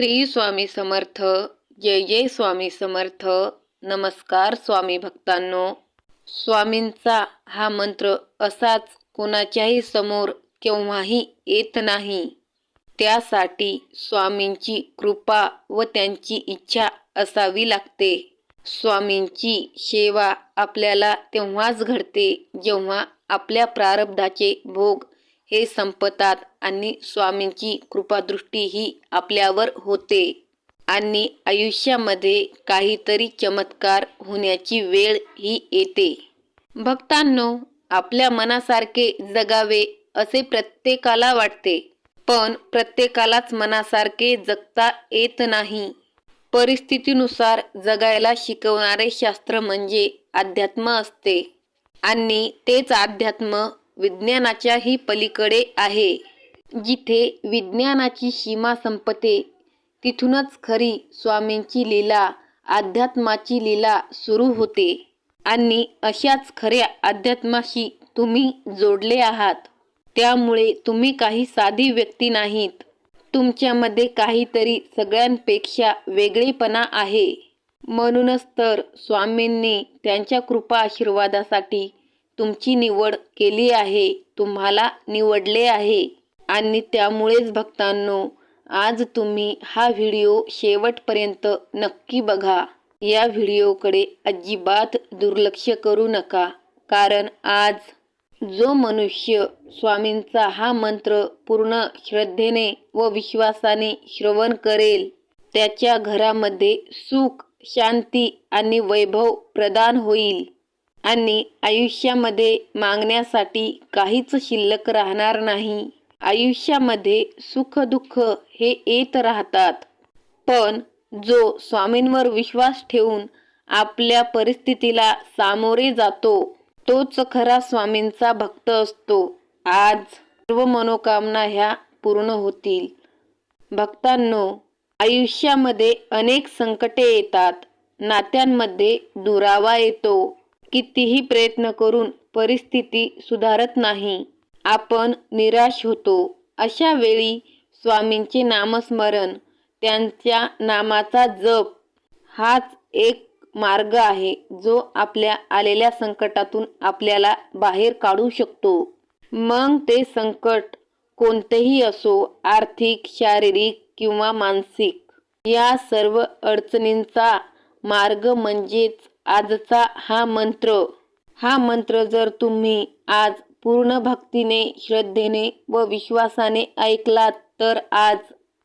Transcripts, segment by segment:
श्री स्वामी समर्थ जय जय स्वामी समर्थ नमस्कार स्वामी भक्तांनो. स्वामींचा हा मंत्र असाच कोणाच्याही समोर केव्हाही येत नाही. त्यासाठी स्वामींची कृपा व त्यांची इच्छा असावी लागते. स्वामींची सेवा आपल्याला तेव्हाच घडते जेव्हा आपल्या प्रारब्धाचे भोग हे संपतात आणि स्वामींची कृपादृष्टी ही आपल्यावर होते. आणि आयुष्यामध्ये काहीतरी चमत्कार होण्याची वेळ ही येते. भक्तांनो आपल्या मनासारखे जगावे असे प्रत्येकाला वाटते. पण प्रत्येकालाच मनासारखे जगता येत नाही. परिस्थितीनुसार जगायला शिकवणारे शास्त्र म्हणजे अध्यात्म असते. आणि तेच अध्यात्म विज्ञानाच्याही पलीकडे आहे. जिथे विज्ञानाची सीमा संपते तिथूनच खरी स्वामींची लीला अध्यात्माची लीला सुरू होते. आणि अशाच खऱ्या अध्यात्माशी तुम्ही जोडले आहात. त्यामुळे तुम्ही काही साधी व्यक्ती नाहीत. तुमच्यामध्ये काहीतरी सगळ्यांपेक्षा वेगळेपणा आहे. म्हणूनच तर स्वामींनी त्यांच्या कृपा आशीर्वादासाठी तुमची निवड केली आहे तुम्हाला निवडले आहे. आणि त्यामुळेच भक्तांनो आज तुम्ही हा व्हिडिओ शेवटपर्यंत नक्की बघा. या व्हिडिओकडे अजिबात दुर्लक्ष करू नका कारण आज जो मनुष्य स्वामींचा हा मंत्र पूर्ण श्रद्धेने व विश्वासाने श्रवण करेल त्याच्या घरामध्ये सुख शांती आणि वैभव प्रदान होईल. आणि आयुष्यामध्ये मागण्यासाठी काहीच शिल्लक राहणार नाही. आयुष्यामध्ये सुख दुःख हे येत राहतात. पण जो स्वामींवर विश्वास ठेवून आपल्या परिस्थितीला सामोरे जातो तोच खरा स्वामींचा भक्त असतो. आज सर्व मनोकामना ह्या पूर्ण होतील. भक्तांनो आयुष्यामध्ये अनेक संकटे येतात. नात्यांमध्ये दुरावा येतो. कितीही प्रयत्न करून परिस्थिती सुधारत नाही. आपण निराश होतो. अशा वेळी स्वामींचे नामस्मरण त्यांच्या नामाचा जप हाच एक मार्ग आहे जो आपल्या आलेल्या संकटातून आपल्याला बाहेर काढू शकतो. मग ते संकट कोणतेही असो आर्थिक शारीरिक किंवा मानसिक या सर्व अडचणींचा मार्ग म्हणजेच आजचा हा मंत्र. हा मंत्र जर तुम्ही आज पूर्ण भक्तीने श्रद्धेने व विश्वासाने ऐकलात तर आज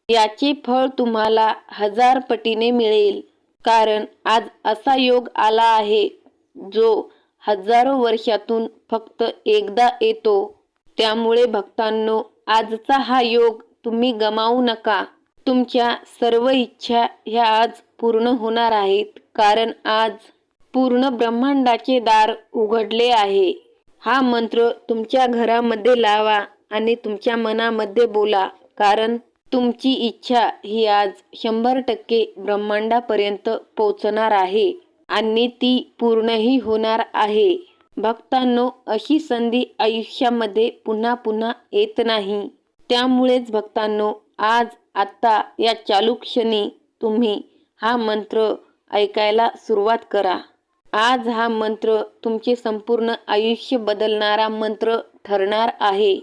याचे फळ तुम्हाला हजार पटीने मिळेल. कारण आज असा योग आला आहे जो हजारो वर्षातून फक्त एकदा येतो. त्यामुळे भक्तांनो आजचा हा योग तुम्ही गमावू नका. तुमच्या सर्व इच्छा ह्या आज पूर्ण होणार आहेत. कारण आज पूर्ण ब्रह्मांडाचे दार उघडले आहे. हा मंत्र तुमच्या घरामध्ये लावा आणि तुमच्या मनामध्ये बोला कारण तुमची इच्छा ही आज शंभर टक्के ब्रह्मांडापर्यंत पोचणार आहे आणि ती पूर्णही होणार आहे. भक्तांनो अशी संधी आयुष्यामध्ये पुन्हा पुन्हा येत नाही. त्यामुळेच भक्तांनो आज आत्ता या चालू क्षणी तुम्ही हा मंत्र ऐकायला सुरुवात करा. आज हा मंत्र तुमचे संपूर्ण आयुष्य बदलणारा मंत्र ठरणार आहे.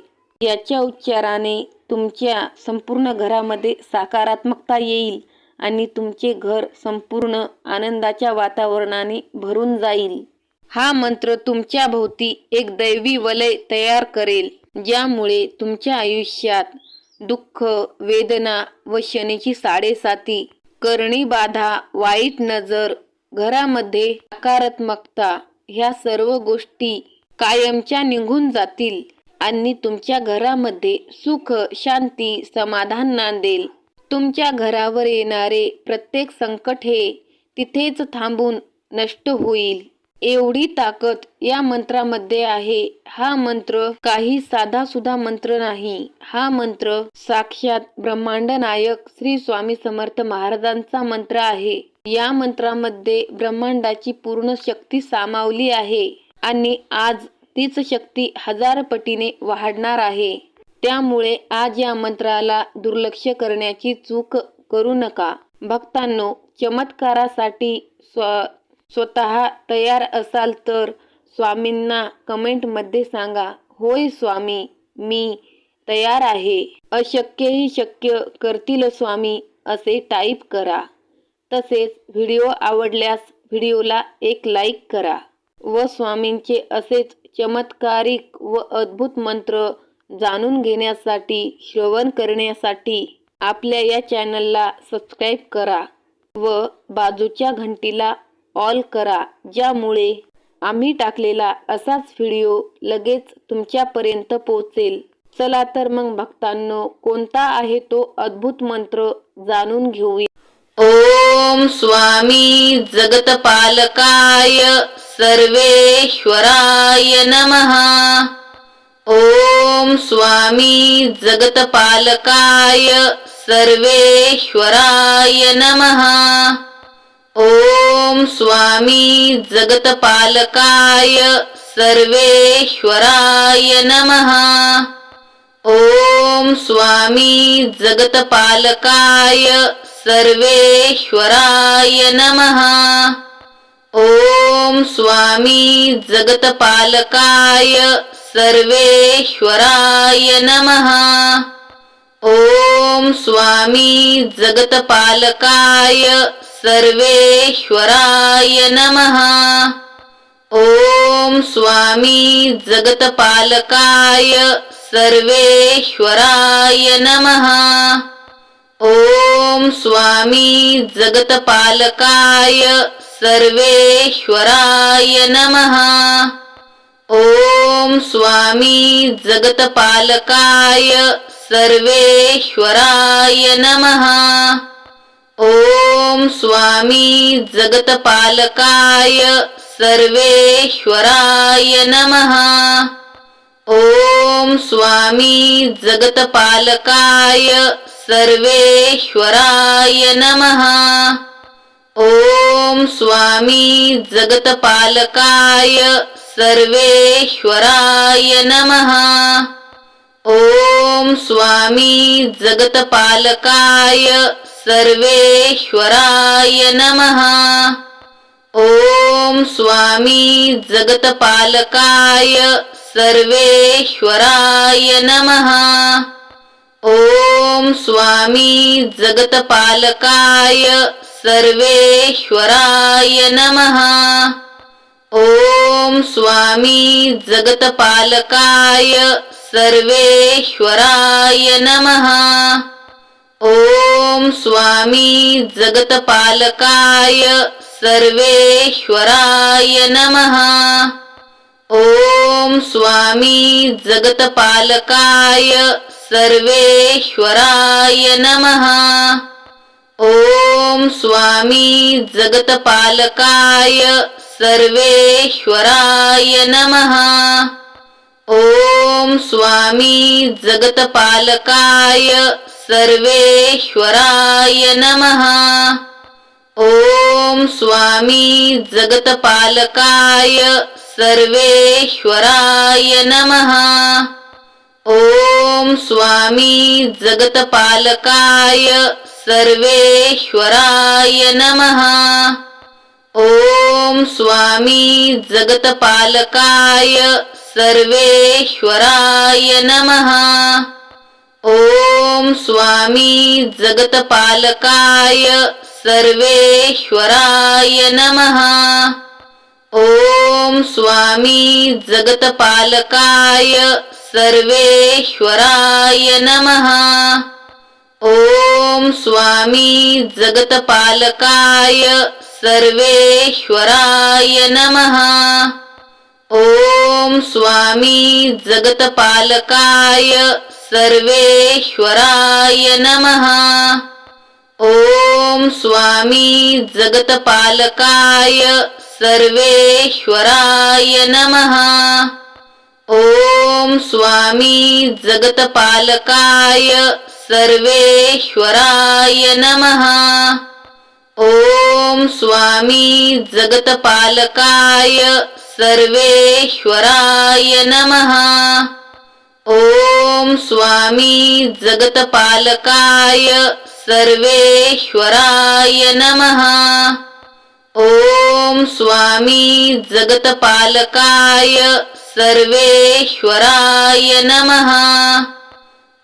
याच्या उच्चाराने तुमच्या संपूर्ण घरामध्ये सकारात्मकता येईल आणि तुमचे घर संपूर्ण आनंदाच्या वातावरणाने भरून जाईल. हा मंत्र तुमच्या भोवती एक दैवी वलय तयार करेल ज्यामुळे तुमच्या आयुष्यात दुःख वेदना व शनीची साडेसाती करणी बाधा वाईट नजर घरामध्ये नकारात्मकता ह्या सर्व गोष्टी कायमच्या निघून जातील आणि तुमच्या घरामध्ये सुख शांती समाधान नांदेल. तुमच्या घरावर येणारे प्रत्येक संकट हे तिथेच थांबून नष्ट होईल. एवढी ताकद या मंत्रामध्ये आहे. हा मंत्र काही साधा सुद्धा मंत्र नाही. हा मंत्र साक्षात ब्रह्मांड नायक श्री स्वामी समर्थ महाराजांचा मंत्र आहे. या मंत्रामध्ये ब्रह्मांडाची पूर्ण शक्ती सामावली आहे आणि आज तीच शक्ती हजार पटीने वाढणार आहे. त्यामुळे आज या मंत्राला दुर्लक्ष करण्याची चूक करू नका. भक्तांनो चमत्कारासाठी स्व स्वतः तयार असाल तर स्वामींना कमेंटमध्ये सांगा होय स्वामी मी तयार आहे. अशक्यही शक्य करतील स्वामी असे टाईप करा. तसेच व्हिडिओ आवडल्यास व्हिडिओला एक लाईक करा व स्वामींचे असेच चमत्कारिक व अद्भुत मंत्र जाणून घेण्यासाठी श्रवण करण्यासाठी आपल्या या चॅनलला सबस्क्राईब करा व बाजूच्या घंटीला ऑल करा ज्यामुळे आम्ही टाकलेला असाच व्हिडिओ लगेच तुमच्यापर्यंत पोहोचेल. चला तर मग भक्तांनो कोणता आहे तो अद्भुत मंत्र जाणून घेऊया. ॐ स्वामी जगतपालकाय सर्वेश्वराय नमः। ॐ स्वामी जगतपालकाय सर्वेश्वराय नमः। ॐ स्वामी जगतपालकाय सर्वेश्वराय नमः। ॐ स्वामी जगतपालकाय सर्वेश्वराय नमः। ओम स्वामी जगतपालकाय सर्वेश्वराय नमः। ओम स्वामी जगतपालकाय सर्वेश्वराय नमः। ओम स्वामी जगतपालकाय सर्वेश्वराय नमः। ओम स्वामी जगतपालकाय सर्वेश्वराय नमः। ओम स्वामी जगतपालकाय सर्वेश्वराय नमः। ओम स्वामी जगतपालकाय सर्वेश्वराय नमः। ओम स्वामी जगतपालकाय सर्वेश्वराय नमः। ओम स्वामी जगतपालकाय सर्वेश्वराय नमः। ओम स्वामी जगतपालकाय सर्वेश्वराय नमः। ओम स्वामी जगतपालकाय सर्वेश्वराय नमः। ओम स्वामी जगतपालकाय सर्वेश्वराय नमः। ओम स्वामी जगतपालकाय सर्वेश्वराय नमः। ओम स्वामी जगतपालकाय सर्वेश्वराय नमः। ओम स्वामी जगतपालकाय सर्वेश्वराय नमः। ओम स्वामी जगतपालकाय सर्वेश्वराय नमः। ओम स्वामी जगतपालकाय सर्वेश्वराय नमः। ओम स्वामी जगतपालकाय सर्वेश्वराय नमः। ओम स्वामी जगतपालकाय सर्वेश्वराय नमः। ओम स्वामी जगतपालकाय सर्वेश्वराय नमः। ओम स्वामी जगतपालकाय सर्वेश्वराय नमः। ओम स्वामी जगतपालकाय सर्वेश्वराय नमः। ओम स्वामी जगतपालकाय सर्वेश्वराय नमः। ओम स्वामी जगतपालकाय सर्वेश्वराय नमः। ओम स्वामी जगतपालकाय सर्वेश्वराय नमः। ओम स्वामी जगतपालकाय सर्वेश्वराय नमः। ओम स्वामी जगतपालकाय सर्वेश्वराय नमः। ओम स्वामी जगतपालकाय सर्वेश्वराय नमः। ॐ स्वामी जगतपालकाय सर्वेश्वराय नमः।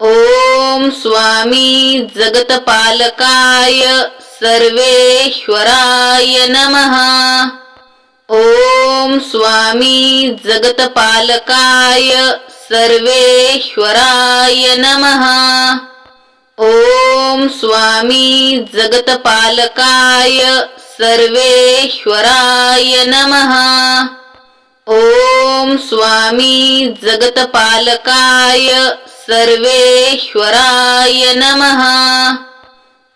ॐ स्वामी जगतपालकाय सर्वेश्वराय नमः। ॐ स्वामी जगतपालकाय सर्वेश्वराय नमः। ॐ स्वामी जगतपालकाय सर्वेश्वराय नमः। ॐ स्वामी जगतपालकाय सर्वेश्वराय नमः।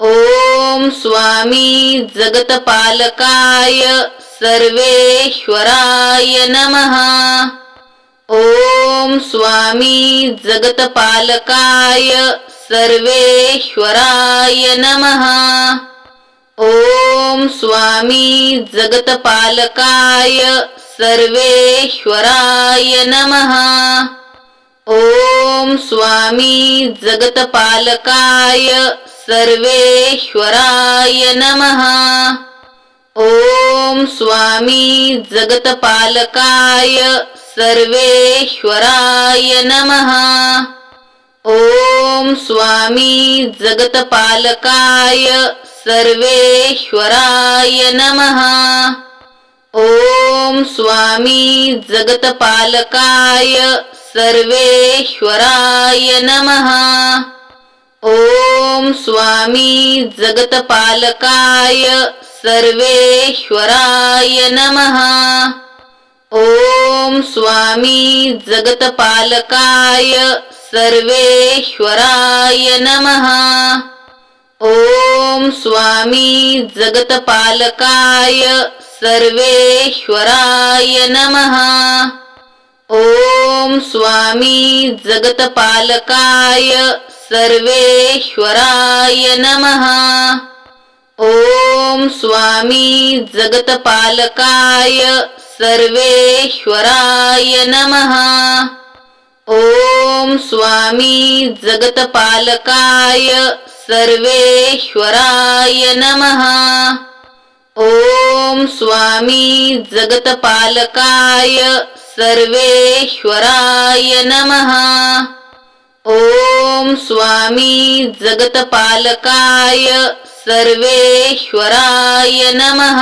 ॐ स्वामी जगतपालकाय सर्वेश्वराय नमः। ॐ स्वामी जगतपालकाय सर्वेश्वराय नमः। ॐ स्वामी जगतपालकाय सर्वेश्वराय नमः। ॐ स्वामी जगतपालकाय सर्वेश्वराय नमः। ॐ स्वामी जगतपालकाय सर्वेश्वराय नमः। ॐ स्वामी जगतपालकाय सर्वेश्वराय नमः। ॐ स्वामी जगतपालकाय सर्वेश्वराय नमः। ॐ स्वामी जगतपालकाय सर्वेश्वराय नमः। ॐ स्वामी जगतपालकाय सर्वेश्वराय नमः। ॐ स्वामी जगतपालकाय सर्वेश्वराय नमः। ॐ स्वामी जगतपालकाय सर्वेश्वराय नमः। ॐ स्वामी जगतपालकाय सर्वेश्वराय नमः। ॐ स्वामी जगतपालकाय सर्वेश्वराय नमः। ॐ स्वामी जगतपालकाय सर्वेश्वराय नमः। ॐ स्वामी जगतपालकाय सर्वेश्वराय नमः।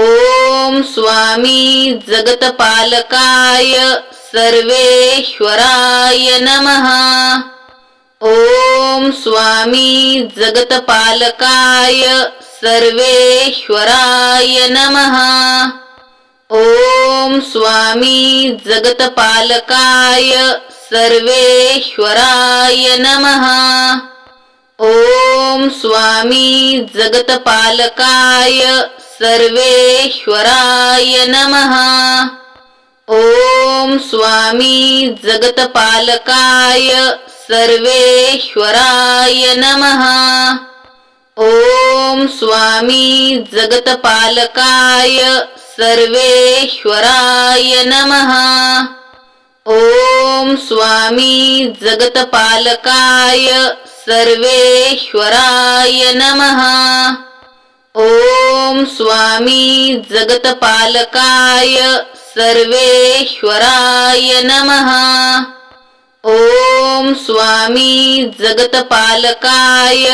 ॐ स्वामी जगतपालकाय सर्वेश्वराय नमः। ॐ स्वामी जगतपालकाय सर्वेश्वराय नमः। ॐ स्वामी जगतपालकाय सर्वेश्वराय नमः। ॐ स्वामी जगतपालकाय सर्वेश्वराय नमः। ॐ स्वामी जगतपालकाय सर्वेश्वराय नमः। ॐ स्वामी जगतपालकाय सर्वेश्वराय नमः। ॐ स्वामी जगतपालकाय सर्वेश्वराय नमः। ॐ स्वामी जगतपालकाय सर्वेश्वराय नमः। ॐ स्वामी जगतपालकाय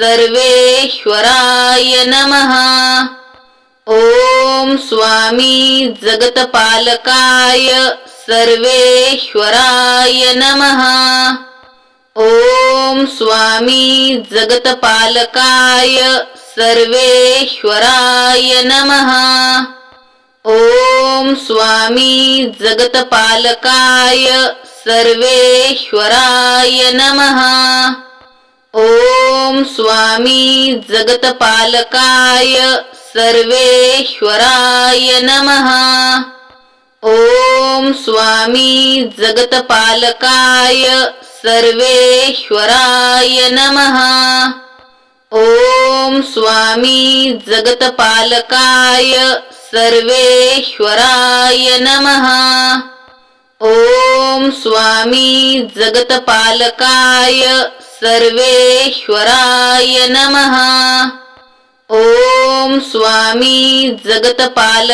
सर्वेश्वराय नमः। ॐ स्वामी जगतपालकाय सर्वेश्वराय नमः। ॐ स्वामी जगतपालकाय सर्वेश्वराय नमः। ॐ स्वामी जगतपालकाय सर्वेश्वराय नमः। ॐ स्वामी जगतपालकाय सर्वेश्वराय नमः। ॐ स्वामी जगतपालकाय सर्वेश्वराय नमः। ॐ स्वामी जगतपालकाय सर्वेश्वराय नमः। ॐ स्वामी जगतपालकाय सर्वेश्वराय नमः. ओम स्वामी जगतपालक